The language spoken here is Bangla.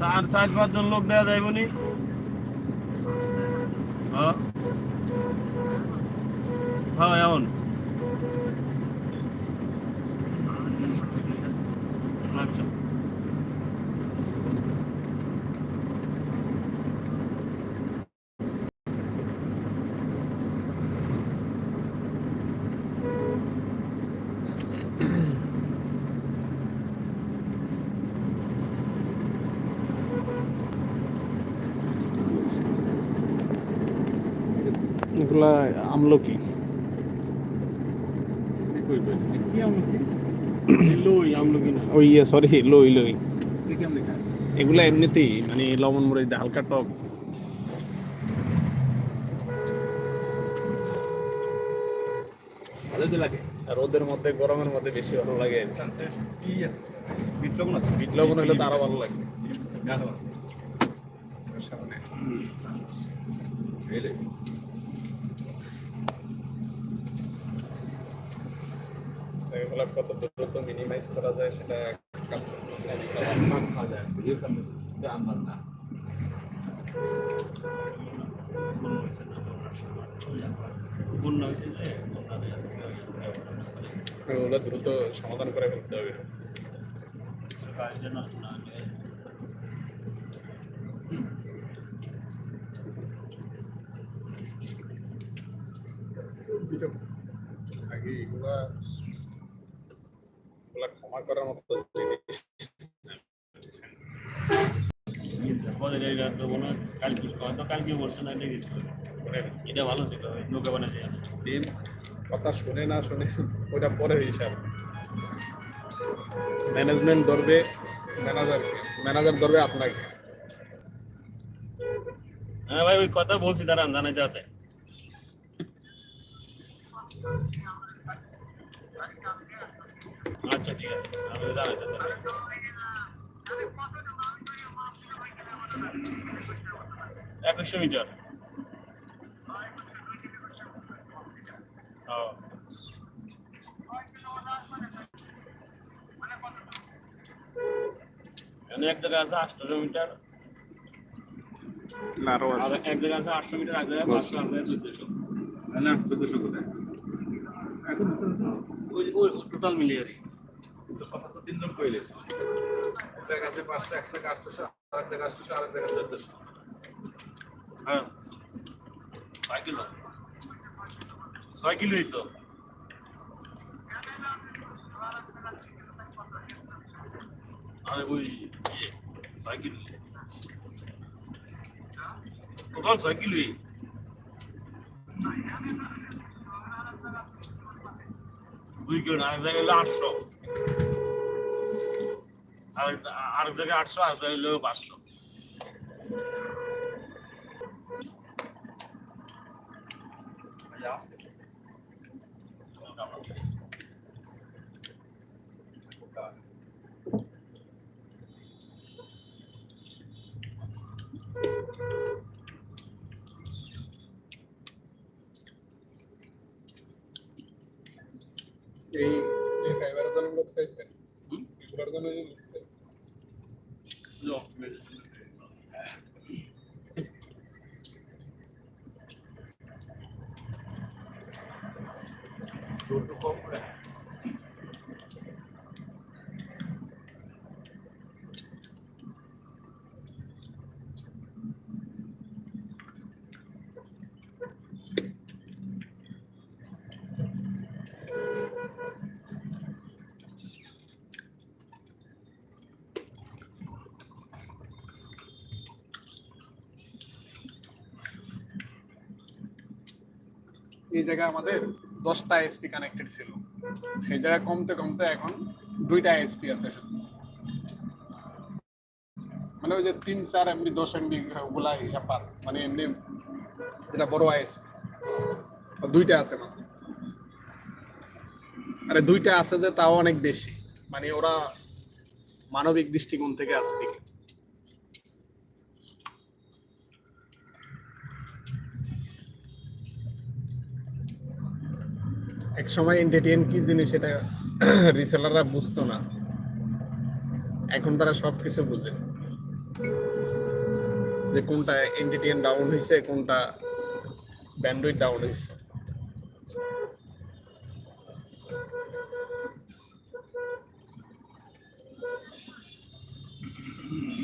চার চার পাঁচজন লোক দেওয়া যাইব নি? হ্যাঁ? হ্যাঁ এমন আচ্ছা এগুলা আমলকি কি? আমলকি লই আমলকি না? ওই ইয়ে সরি লই লই। এগুলা এমনিতেই মানে লবণ মরিচ হালকা টক। ভালো তো লাগে। আর রোদের মধ্যে গরমের মধ্যে বেশি ভালো লাগে। বিট লবণ আছে? বিট লবণ হলে তো আরও ভালো লাগে। সামনে। এই কত দ্রুত মিনিমাইজ করা যায় সেটা কাজ করতে খাওয়া যায় ভুলিও খাবে এটা আমার না। ওগুলো দ্রুত সমাধান করে ফেলতে হবে। আগে এগুলা এগুলা ক্ষমা করার মতো জিনিস কালকে হয়তো কালকে বলছে না এটা গেছিল। এটা ভালো ছিল নৌকা দিন কথা শুনে না শুনে ওটা হিসাব। ম্যানেজমেন্ট ধরবে ম্যানেজারকে ম্যানেজার ধরবে আপনাকে। হ্যাঁ ভাই ওই কথা বলছি দাঁড়ান জানাইতে আছে। আচ্ছা ঠিক আছে। আমি জানাইতেছি একুশশো মিটার। এক জায়গায় আছে আটশো মিটার। আরও আর এক জায়গায় আছে আটশো মিটার এক জায়গায় পাঁচশো এক জায়গায় চোদ্দশো। না চোদ্দশো কোথায়? টোটাল মিলিয়ে আর কি। তিনজন কইলে একটা কাছে পাঁচশো টাকা আটশোশো আর একটা আটশোশো আর একটা কাছে চোদ্দশো হ্যাঁ ছয় কিলো। ছয় কিলোই তো। আরে ওই ইয়ে, ছয় কিলো। টোটাল ছয় কিলোই। দুই কিলো না, আরেক জায়গায় আটশো। আরেক আরেক জায়গায় আটশো আরেক জায়গায় হলো পাঁচশো। এই যে ফাইবারের জন্য লোক চাইছে এগুলোর জন্য। লোক চাইছে এই জায়গায় আমাদের দশটা এসপি কানেক্টেড ছিল। সেই জায়গায় কমতে কমতে এখন দুইটা এসপি আছে শুধু। মানে ওই যে তিন, চার এমবি দশ এমবি ওগুলা হিসাব বাদ মানে এমনি যেটা বড় আইএসপি দুইটা আছে মাত্র। আরে দুইটা আছে যে তাও অনেক বেশি। মানে ওরা মানবিক দৃষ্টিকোণ থেকে আছে। এক সময় এন্টারটেইন কি জিনিস এটা রিসেলাররা বুঝতো না এখন তারা সব কিছু বুঝে যে কোনটা এন্টারটেইন ডাউন হয়েছে কোনটা ব্যান্ডউইথ ডাউন হয়েছে Mm-hmm.